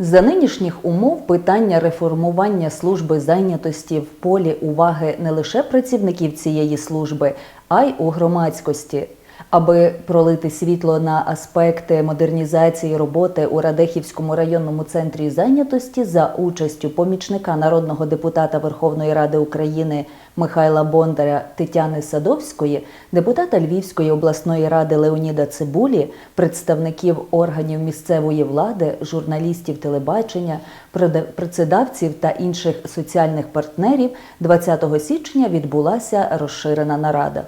За нинішніх умов питання реформування служби зайнятості в полі уваги не лише працівників цієї служби, а й у громадськості. Аби пролити світло на аспекти модернізації роботи у Радехівському районному центрі зайнятості за участю помічника народного депутата Верховної Ради України Михайла Бондаря Тетяни Садовської, депутата Львівської обласної ради Леоніда Цибулі, представників органів місцевої влади, журналістів телебачення, працедавців та інших соціальних партнерів 20 січня відбулася розширена нарада.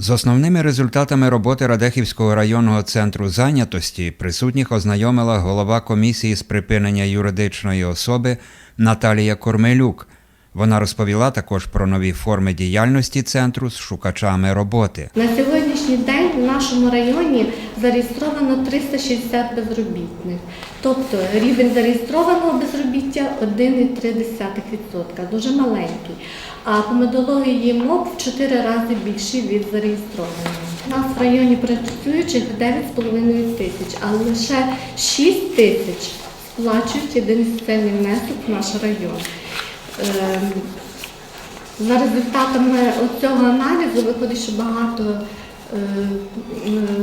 З основними результатами роботи Радехівського районного центру зайнятості присутніх ознайомила голова комісії з припинення юридичної особи Наталія Кормелюк. Вона розповіла також про нові форми діяльності центру з шукачами роботи. На сьогоднішній день в нашому районі зареєстровано 360 безробітних, тобто рівень зареєстрованого безробіття 1,3%, дуже маленький. А по методології МОП в 4 рази більший від зареєстрованого. У нас в районі працюючих 9,5 тисяч, а лише 6 тисяч сплачують єдиний соціальний внесок в наш район. Ем, за результатами цього аналізу виходить, що багато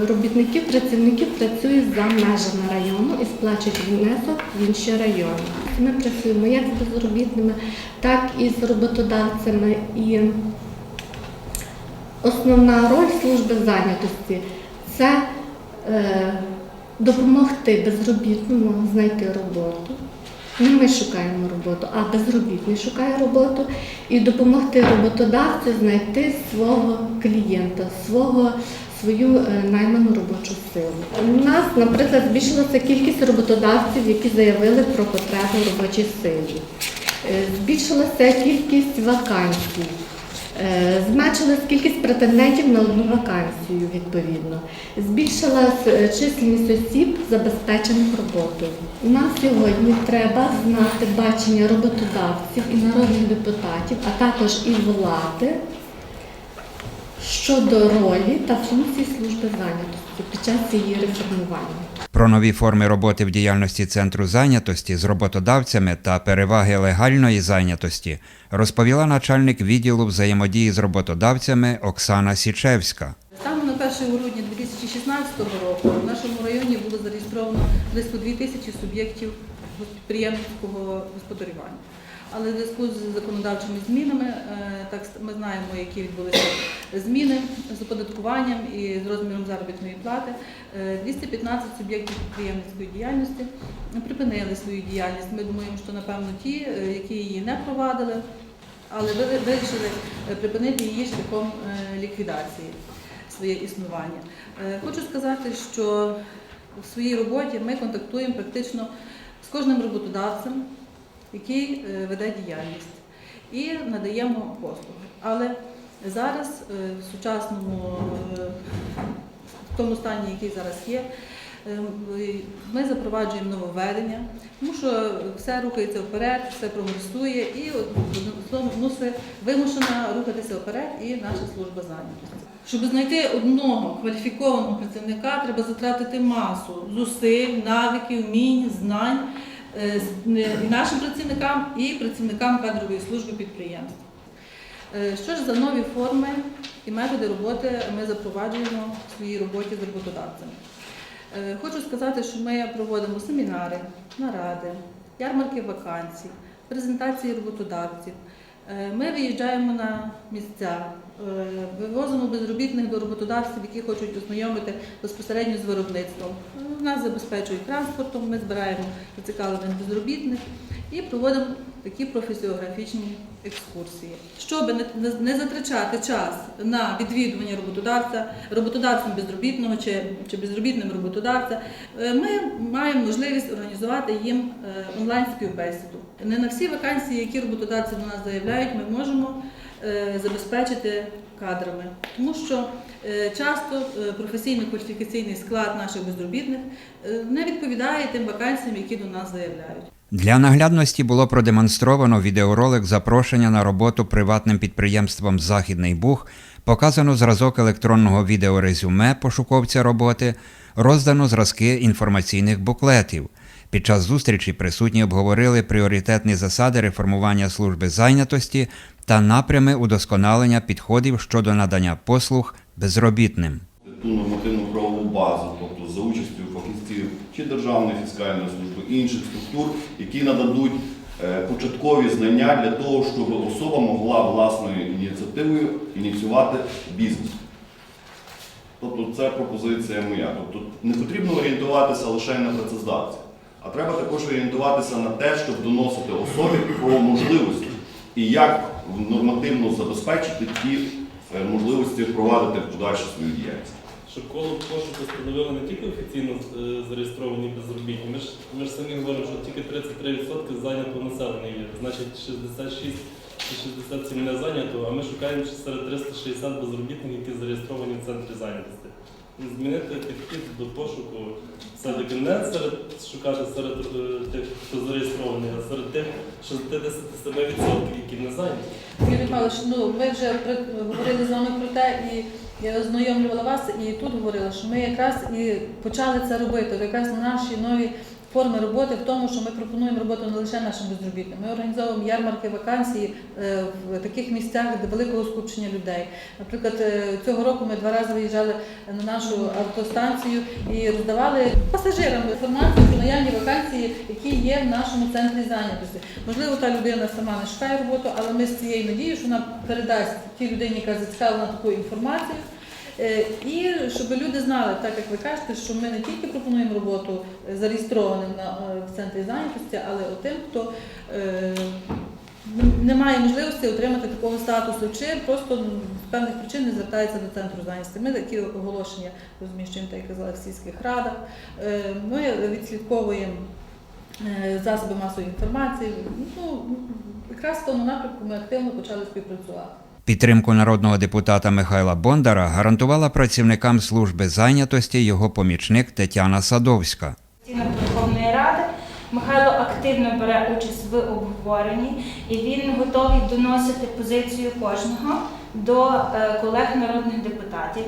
робітників, працівників працюють за межами району і сплачують внесок в інші райони. Ми працюємо як з безробітними, так і з роботодавцями. І основна роль служби зайнятості це е, допомогти безробітному знайти роботу. Не ми шукаємо роботу, а безробітний шукає роботу і допомогти роботодавцю знайти свого клієнта, свого, свою е, найману робочу силу. У нас, наприклад, збільшилася кількість роботодавців, які заявили про потребу робочій силі. Е, Збільшилася кількість вакансій. Е, Зменшилась кількість претендентів на одну вакансію відповідно. Збільшилась е, осіб, забезпечених роботою. Нам сьогодні треба знати бачення роботодавців і народних депутатів, а також і влади щодо ролі та функцій служби зайнятості під час її реформування. Про нові форми роботи в діяльності центру зайнятості з роботодавцями та переваги легальної зайнятості розповіла начальник відділу взаємодії з роботодавцями Оксана Січевська. Станом на 1 грудня 2016 року в нашому районі було зареєстровано близько 2 тисячі суб'єктів підприємницького господарювання. Але в зв'язку з законодавчими змінами, е, так ми знаємо, які відбулися зміни з оподаткуванням і з розміром заробітної плати. Е, 215 суб'єктів підприємницької діяльності припинили свою діяльність. Ми думаємо, що напевно ті, е, які її не провадили, але вирішили е, припинити її шляхом е, ліквідації своє існування. Е, Хочу сказати, що в своїй роботі ми контактуємо практично з кожним роботодавцем, який е, веде діяльність, і надаємо послуги. Але зараз е, в сучасному е, в тому стані, який зараз є, ми запроваджуємо нововведення, тому що все рухається вперед, все прогресує і мусить вимушена рухатися вперед і наша служба зайнятості. Щоб знайти одного кваліфікованого працівника, треба затратити масу зусиль, навиків, вмінь, знань і нашим працівникам, і працівникам кадрової служби підприємств. Е, Що ж за нові форми і методи роботи ми запроваджуємо в своїй роботі з роботодавцями? Е, Хочу сказати, що ми проводимо семінари, наради, ярмарки вакансій, презентації роботодавців. Е, Ми виїжджаємо на місця, е, вивозимо безробітних до роботодавців, які хочуть ознайомити безпосередньо з виробництвом. Нас забезпечують транспортом, ми збираємо зацікавлених безробітних і проводимо такі професіографічні екскурсії. Щоб не, затрачати час на відвідування роботодавця, роботодавцем безробітного чи, чи безробітним роботодавця, е, ми маємо можливість організувати їм е, онлайн співбесіду. Не на всі вакансії, які роботодавці до нас заявляють, ми можемо е, забезпечити кадрами, тому що часто професійно-кваліфікаційний склад наших безробітних не відповідає тим вакансіям, які до нас заявляють. Для наглядності було продемонстровано відеоролик запрошення на роботу приватним підприємством Західний Буг, показано зразок електронного відеорезюме пошуковця роботи, роздано зразки інформаційних буклетів. Під час зустрічі присутні обговорили пріоритетні засади реформування служби зайнятості та напрями удосконалення підходів щодо надання послуг безробітним. ту нормативну правову базу, тобто за участю фахівців чи Державної фіскальної служби, інших структур, які нададуть е, початкові знання для того, щоб особа могла власною ініціативою ініціювати бізнес. Тобто це пропозиція моя. Тобто не потрібно орієнтуватися лише на працездавця, а треба також орієнтуватися на те, щоб доносити особі про можливості і як нормативно забезпечити ті е, можливості впровадити в подальшу свою діяльність. Що коло пошуку встановили не тільки офіційно е, зареєстровані безробітні, ми ж, ми ж самі говоримо, що тільки 33% зайнято населення є. Значить 66 чи 67 не зайнято, а ми шукаємо серед 360 безробітних, які зареєстровані в центрі зайнятості. Змінити підхід до пошуку все-таки не серед шукати серед е, тих, хто зареєстрований, а серед тих 67%, які не зайняті. Юрій Михайлович, ну ми вже говорили з вами про те, і я ознайомлювала вас, і тут говорила, що ми якраз і почали це робити. Якраз наші нові форми роботи в тому, що ми пропонуємо роботу не лише нашим безробітним. Ми організовуємо ярмарки вакансії е, в таких місцях, де великого скупчення людей. Наприклад, е, цього року ми два рази виїжджали на нашу автостанцію і роздавали пасажирам інформацію про наявні вакансії, які є в нашому центрі зайнятості. Можливо, та людина сама не шукає роботу, але ми з цією надією, що вона передасть тій людині, яка зацікавлена таку інформацію. Е, І щоб люди знали, так як ви кажете, що ми не тільки пропонуємо роботу е, зареєстрованим е, в центрі зайнятості, але тим, хто не має можливості отримати такого статусу, чи просто з певних причин не звертається до центру зайнятості. Ми такі оголошення розміщуємо, так як казала, в сільських радах. Ми відслідковуємо засоби масової інформації. Ну, якраз в тому напрямку ми активно почали співпрацювати. Підтримку народного депутата Михайла Бондара гарантувала працівникам служби зайнятості його помічник Тетяна Садовська. Верховної Ради Михайло активно бере участь в обговоренні і він готовий доносити позицію кожного до е, колег народних депутатів,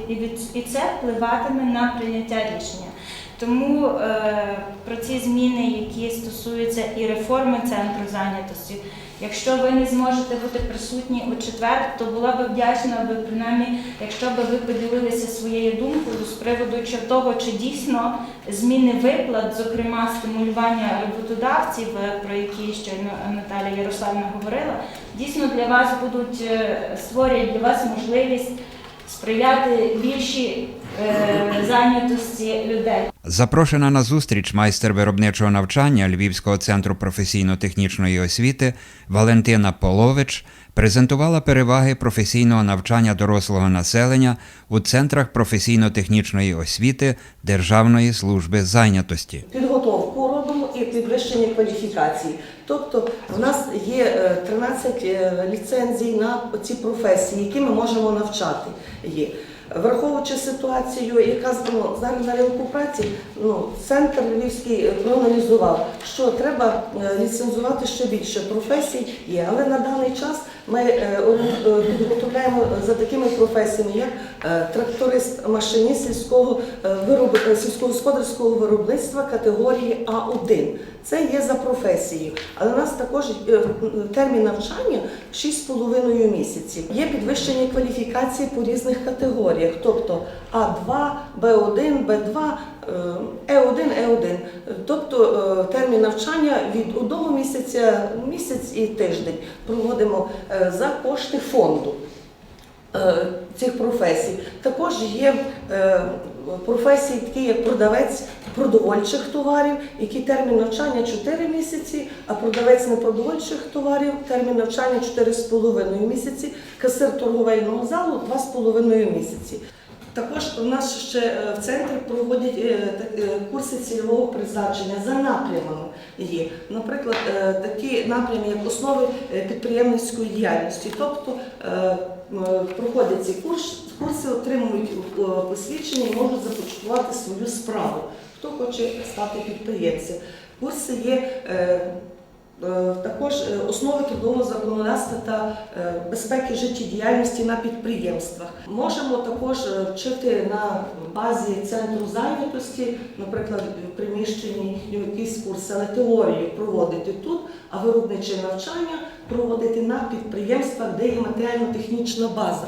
і це впливатиме на прийняття рішення. Тому е, про ці зміни, які стосуються і реформи центру зайнятості, якщо ви не зможете бути присутні у четвер, то була би вдячна, аби принаймні, якщо би ви поділилися своєю думкою з приводу чи того, чи дійсно зміни виплат, зокрема стимулювання роботодавців, е, про які щойно Наталія Ярославівна говорила, дійсно для вас будуть е, створюють для вас можливість сприяти більшій е, зайнятості людей. Запрошена на зустріч майстер виробничого навчання Львівського центру професійно-технічної освіти Валентина Полович презентувала переваги професійного навчання дорослого населення у центрах професійно-технічної освіти Державної служби зайнятості. І підвищення кваліфікації. Тобто в нас є е, 13 е, ліцензій на ці професії, які ми можемо навчати. Враховуючи ситуацію, яка ну, зараз на ринку праці, ну, центр Львівський е, проаналізував, що треба е, ліцензувати ще більше професій є, але на даний час ми е, підготовляємо за такими професіями, як тракторист, машиніст сільського вироб... сільськогосподарського виробництва категорії А1. Це є за професією. Але у нас також термін навчання 6,5 місяців. Є підвищення кваліфікації по різних категоріях, тобто А2, Б1, Б2, е, Е1, Е1. Тобто е, термін навчання від одного місяця, місяць і тиждень проводимо е, за кошти фонду цих професій. Також є е, професії, такі як продавець продовольчих товарів, який термін навчання 4 місяці, а продавець непродовольчих товарів термін навчання 4,5 місяці, касир торговельного залу 2,5 місяці. Також у нас ще е, в центрі проводять е, е, курси цільового призначення за напрямами. Є, наприклад, е, такі напрями, як основи е, підприємницької діяльності. Тобто е, проходять ці курс, курси, отримують е, посвідчення і можуть започаткувати свою справу. Хто хоче стати підприємцем. Курси є. е, Е, Також е, основи трудового законодавства та е, безпеки життєдіяльності на підприємствах. Можемо також е, вчити на базі центру зайнятості, наприклад, в приміщенні якісь курси, але теорію проводити тут, а виробниче навчання проводити на підприємствах, де є матеріально-технічна база.